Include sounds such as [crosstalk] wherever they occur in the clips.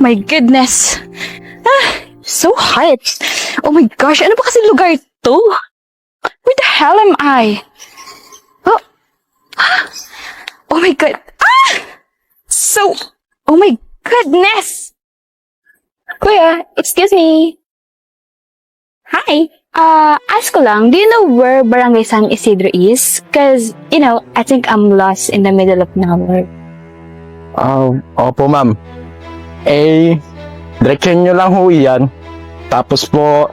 my goodness. Ah, so hot. Oh my gosh, ano ba kasi lugar to? Where the hell am I? Oh, [gasps] oh my god. Ah! So, oh my goodness. Kuya, excuse me. Hi. Uh, ask ko lang, do you know where Barangay San Isidro is? Cause, you know, I think I'm lost in the middle of nowhere. Ah, opo ma'am. Eh, direksyon nyo lang ho yan. Tapos po,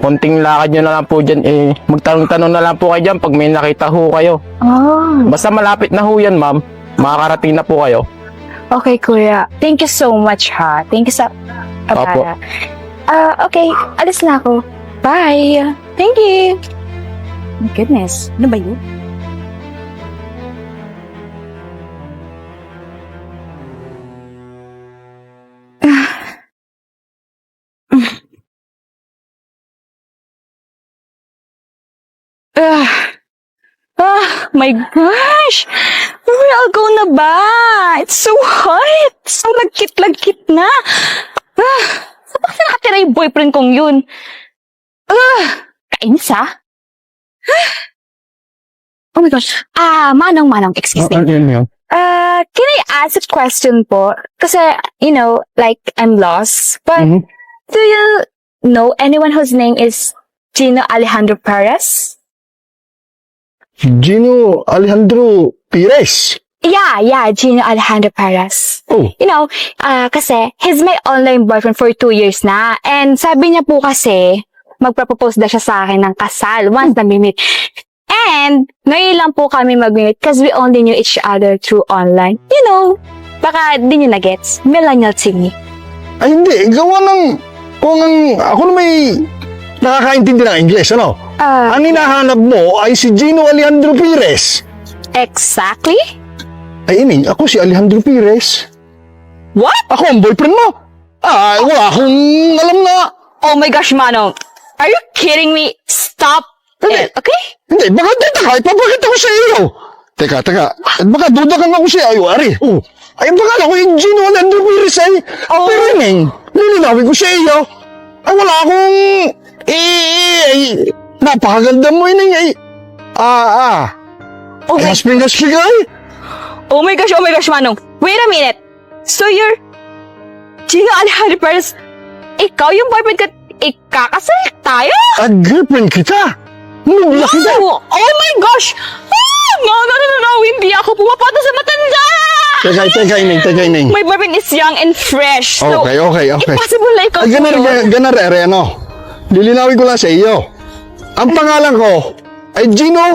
konting lakad nyo na lang po dyan. Eh, magtanong-tanong na lang po kayo dyan pag may nakita ho kayo. Oh, Basta malapit na ho yan ma'am. Makakarating na po kayo. okay, kuya. Thank you so much, ha. Thank you sa... Opo. Ah, okay. Alis na ako. Bye. Thank you. Goodness. Ano ba yun? My gosh! Where I'll go na ba? It's so hot! So lagkit-lagkit na! Ah, saan ba nakatira yung boyfriend kong yun? Ah, kainis ah! Ah. Oh my gosh. Ah, Manong, Manong, excuse me. yun yun? Uh, can I ask a question po? Kasi, you know, like, I'm lost. But, Mhm. do you know anyone whose name is Gino Alejandro Perez? Gino Alejandro Pires. Yeah, yeah, Gino Alejandro Perez. Oh, You know, ah, kasi, he's my online boyfriend for two years na. And sabi niya po kasi, magpropose daw siya sa akin ng kasal once na meet. And, ngayon lang po kami mag-meet because we only knew each other through online. You know, baka di niyo na-gets. Millennial thingy. ay hindi. Gawa ng... Kung ang... Ako na may nakakaintindi ng Ingles, ano? Ah, Ang hinahanap mo ay si Gino Alejandro Pires. exactly? Ay, ining, ako si Alejandro Pires. What? Ako ang boyfriend mo. Ah, wala akong alam na. Oh my gosh, Manong. Are you kidding me? Stop Hindi. it, okay? Hindi, baka dito ka, ipapakita ko sa iyo. Teka, teka. At baka duda kang ako siya. Ay, ari. Oh. Ay, baka ako yung Gino Alejandro Pires ay. Oh. Pero ining, lilinawin ko sa iyo. Ay, wala akong... Eh, eh, ay, napakaganda mo ining ay. Ah, ah. Oh my, hasping hasping ay. oh my gosh, oh my gosh, Manong. Wait a minute. So you're Gino Alejandro Perez. Ikaw yung boyfriend ko. Ikakasal tayo? At girlfriend kita. Nubla kita. Oh, my gosh! Ah, no, no, no, no, no, hindi ako pumapata sa matanda! Teka, teka, ining, teka, ining. My boyfriend is young and fresh. So, Okay, okay, okay. impossible na ikaw Ay, ganar, yun. ganar, ganar, ere, ano? Lilinawin ko lang sa iyo. Ang pangalan ko ay Gino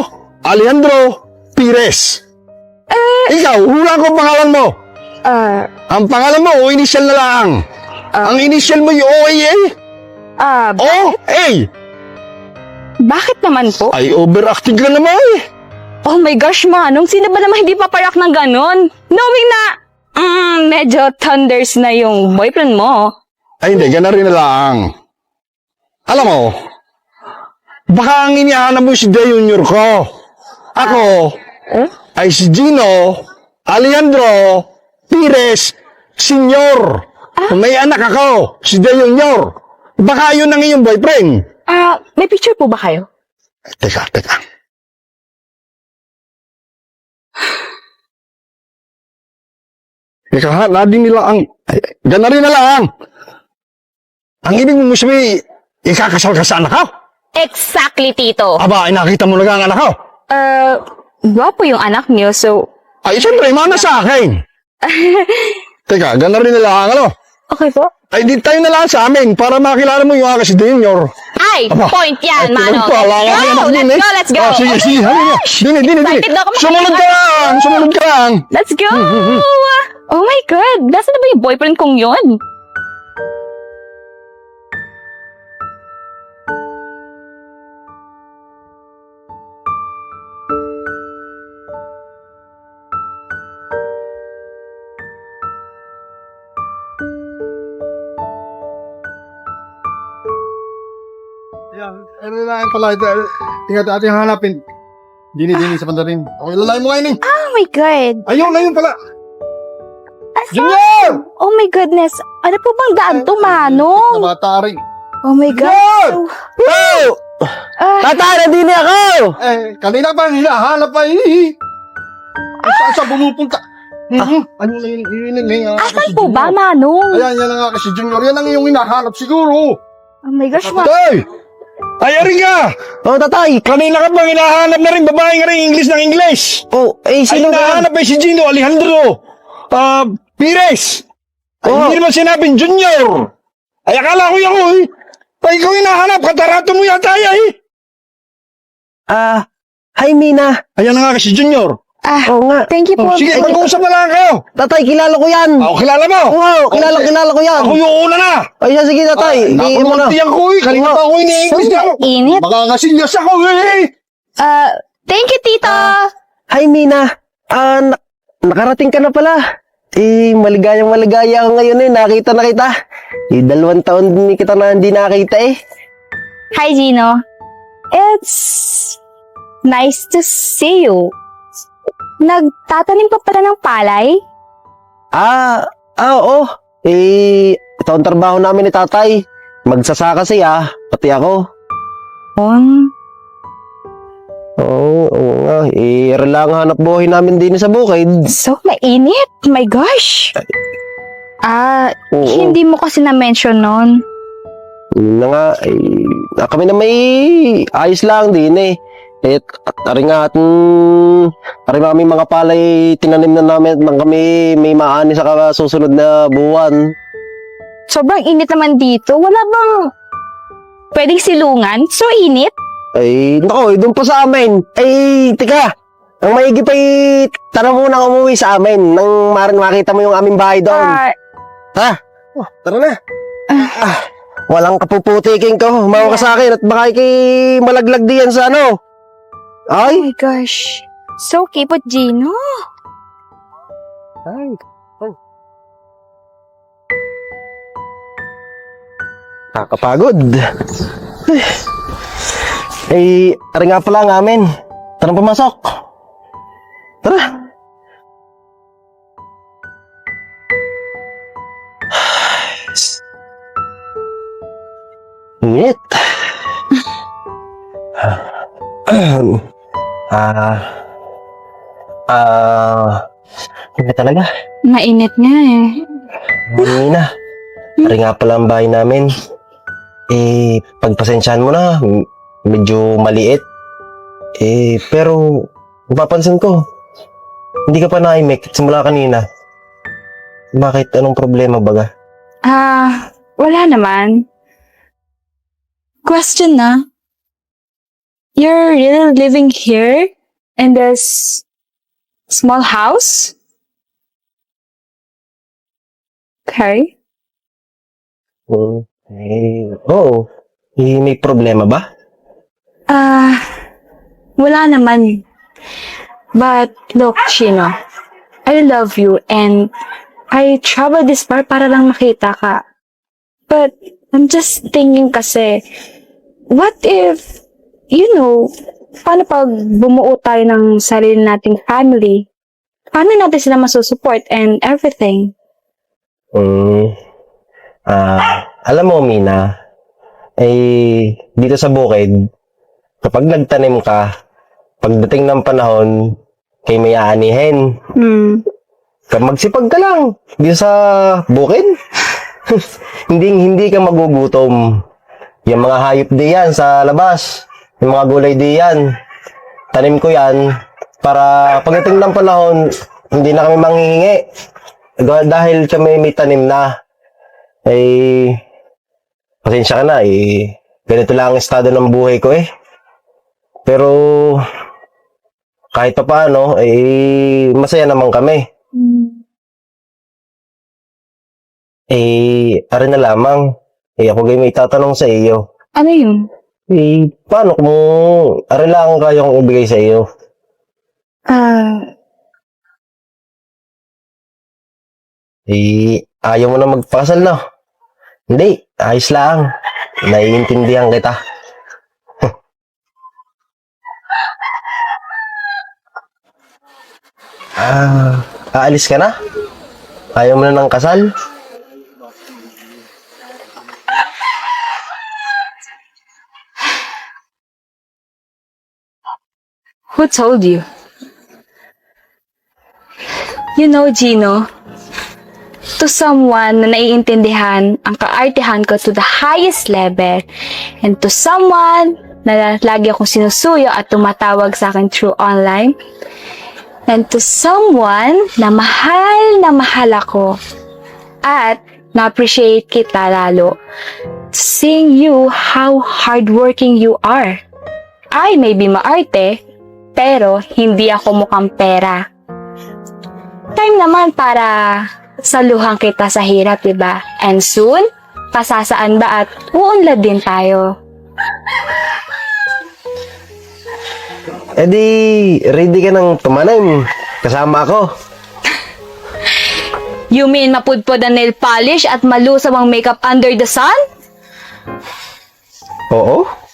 Alejandro Pires. Ikaw, hula ko ang pangalan mo. Ah, Ang pangalan mo, o initial na lang. ang initial mo yung OAA? ah, O-A. bakit naman po? Ay, overacting ka naman eh. Oh my gosh, Manong, sino ba naman hindi paparak ng ganon? Knowing na, mm, medyo thunders na yung boyfriend mo. Ay, hindi, gana rin na lang. Alam mo, baka ang inihanap mo si De Junior ko. Ako, Eh? ay si Gino Alejandro Pires Senior. May anak ako, si De Junior. Baka yun ang iyong boyfriend. Ah, may picture po ba kayo? Teka, teka. Teka ha, nading nila ang... Ay, gana rin na lang. Ang ibig mo sabi, ikakasal ka sa anak ko? Exactly, Tito. Aba, ay nakita mo na ang anak ko. Uh, gwapo yung anak niyo, so... Ay, siyempre, mana sa akin. [laughs] Teka, gana rin na lang, ano? Okay po? Ay, di tayo na lang sa amin para makilala mo yung si Junior. Ay, Aba, point yan, ay, Manong. wala Let's go, let's din, eh. go, let's go. Oh, sige, sige, halika. Dini, dini, dini. Excited na ako Sumunod ka lang, sumunod ka lang. Let's go! Oh my God! Nasaan na ba yung boyfriend kong yun? Pala ito. Tingnan ating hanapin. Dini, dini sa pandarin. Okay, lalay mo ngayon eh. Oh my God! Ayun, ayun pala. Junior! Oh my goodness. Ano po bang daan to, Manong? Namatari. Oh my God. Junior! So, Oh! ah, Tatay, nandini ako! Eh, kanina pa hinahanap pa eh. Kung saan sa bumupunta. Mhm. Ano na yun? Yun yun yun. asan po ba, Manong? Ayan, yan na nga kasi Junior. Yan ang iyong hinahanap siguro. Oh my gosh, ma- Tay! Ay, aring ka! Oh, tatay! Kanina ka bang hinahanap na rin babae nga rin English ng English? Oh, eh, Ay, sino ka? hinahanap ay si Gino Alejandro. Ah, Pires. Ay, Oh. hindi naman sinabing Junior. Ay, akala ko yan eh. Ay, ikaw hinahanap. Katarato mo yata eh. Ah, hi, Mina. Ayan na nga kasi Junior. Ah, Oo nga. thank you po. Oh, sige, mag-uusap na lang kayo. Tatay, kilala ko yan. Ako, kilala mo. Oo, kilala, Okay. kilala ko yan. Ako yung una na. Ay, siya, sige, tatay. Hindi mo na. Nakulunti ako eh. Oo. pa ako ini-English na ako. Init. Baka nga sinyas ako eh. Ah, thank you, tita. Hi, Mina. Ah, na- nakarating ka na pala. Eh, maligayang maligaya ako ngayon eh. Nakita na kita. Eh, dalawang taon din kita na hindi nakita eh. Hi, Gino. It's nice to see you. Nagtatanim ka pala ng palay? Ah, ah, oo. Eh, ito ang trabaho namin ni tatay. Magsasaka siya, pati ako. Um, Oo, oo nga. Eh, yun lang ang hanap buhay namin din sa bukid. so mainit. My gosh. Ah, Oo. hindi mo kasi na-mention nun. Yun na nga, eh, na kami na may ayos lang din eh. Eh, ari nga at mm, ari kami mga palay tinanim na namin nang kami may maani sa susunod na buwan. Sobrang init naman dito. Wala bang pwedeng silungan? So init? Ay, nako, eh, doon pa sa amin. Ay, tika, ang maigi pa eh, mo nang umuwi sa amin nang marin makita mo yung aming bahay doon. Ah, Tara na. Ah, walang kapuputiking ko. Mawa ka sa akin at baka ikay malaglag diyan sa ano. Oh Ay, my gosh. So kipot, Gino. Ay. Oh. Nakakapagod. [sighs] Eh, ari nga pala ang amin. Tara pumasok. Tara. Ah. Ah. Hindi talaga. Mainit nga eh. Hindi na. Ari nga pala ang bahay namin. Eh, pagpasensyahan mo na, m- medyo maliit. Eh, pero, napapansin ko, hindi ka pa naimik simula kanina. Bakit? Anong problema baga? Ah, wala naman. Question na. You're really living here in this small house? Okay. Eh, oo. Eh, may problema ba? Ah, wala naman. But look, Chino, I love you and I traveled this far para lang makita ka. But I'm just thinking kasi, what if, you know, paano pag bumuo tayo ng sarili nating family? Paano natin sila masusupport and everything? Hmm. Ah, alam mo, Mina, eh, dito sa bukid, kapag nagtanim ka, pagdating ng panahon, kay may aanihin. Hmm. Ka magsipag ka lang dito sa bukid. [laughs] hindi hindi ka magugutom. Yung mga hayop di yan sa labas. Yung mga gulay di yan. Tanim ko yan para pagdating ng panahon, hindi na kami manghihingi. Dahil kami may tanim na. Eh, pasensya ka na eh. Ganito lang ang estado ng buhay ko eh. Pero, kahit pa paano, eh, masaya naman kami. Eh, ari na lamang. Eh, ako gay may tatanong sa iyo. Ano yun? Eh, paano kung ari lang ang kaya kong ibigay sa iyo? Ah, Eh, ayaw mo na magpakasal na. Hindi, ayos lang. Naiintindihan kita. [laughs] ah, aalis ka na? Ayaw mo na ng kasal? Who told you? You know, Gino, to someone na naiintindihan ang kaartehan ko to the highest level and to someone na lagi akong sinusuyo at tumatawag sa akin through online and to someone na mahal na mahal ako at na-appreciate kita lalo seeing you how hardworking you are. I may be maarte, pero hindi ako mukhang pera. Time naman para saluhan kita sa hirap, di ba? And soon, pasasaan ba at uunlad din tayo. Eh di, ready ka ng tumanim. Kasama ako. You mean mapudpod ang nail polish at malusaw ang makeup under the sun? Oo?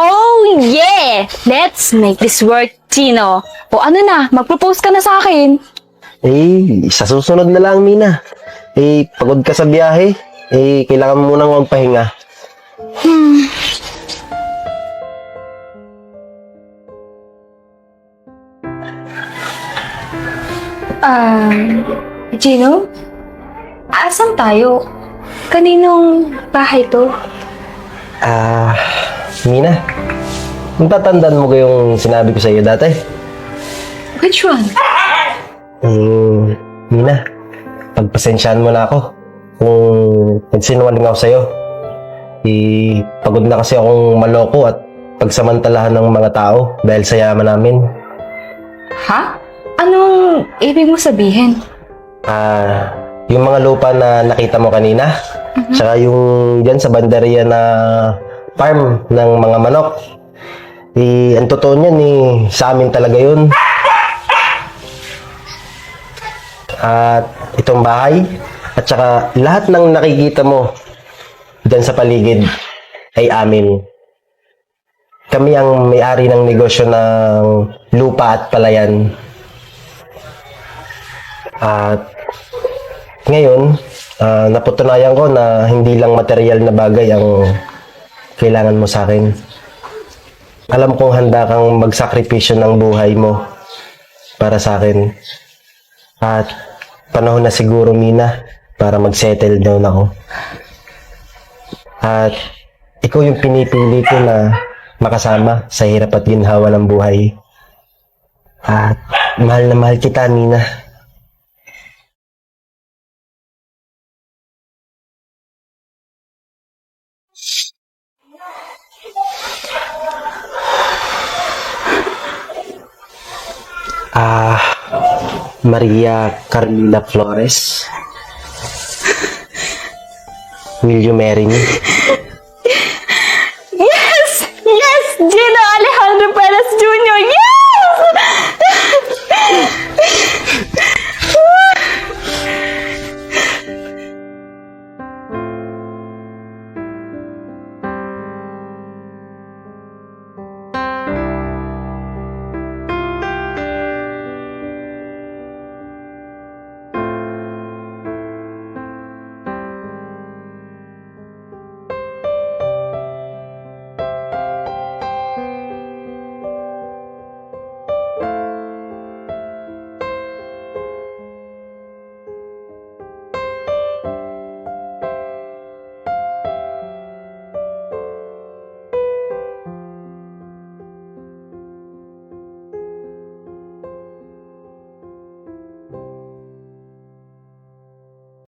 Oh, yeah! Let's make this work, Chino. O ano na, mag-propose ka na sa akin. Eh, sa susunod na lang, Mina. Eh, pagod ka sa biyahe. Eh, kailangan mo munang magpahinga. Um, Gino? Asan tayo? Kaninong bahay to? Ah, Mina. Natatandaan mo ko yung sinabi ko sa iyo dati? Which one? Hmm, Mina. Pagpasensyahan mo na ako. Kung nagsinungaling ako sa'yo. Eh, pagod na kasi akong maloko at pagsamantalahan ng mga tao dahil sa yaman namin. Ha? Anong ibig mo sabihin? Ah, yung mga lupa na nakita mo kanina, tsaka yung dyan sa bandarya na farm ng mga manok. Eh, ang totoo niyan eh, sa amin talaga yun. At itong bahay, at saka lahat ng nakikita mo dyan sa paligid ay amin. Kami ang may-ari ng negosyo ng lupa at palayan. At ngayon, ah, naputunayan ko na hindi lang material na bagay ang kailangan mo sa akin. Alam kong handa kang magsakripisyo ng buhay mo para sa akin. At panahon na siguro, Mina, para mag-settle down ako. At ikaw yung pinipili ko na makasama sa hirap at ginhawa ng buhay. At mahal na mahal kita, Mina. Maria Carmina Flores. [laughs] Will you marry me?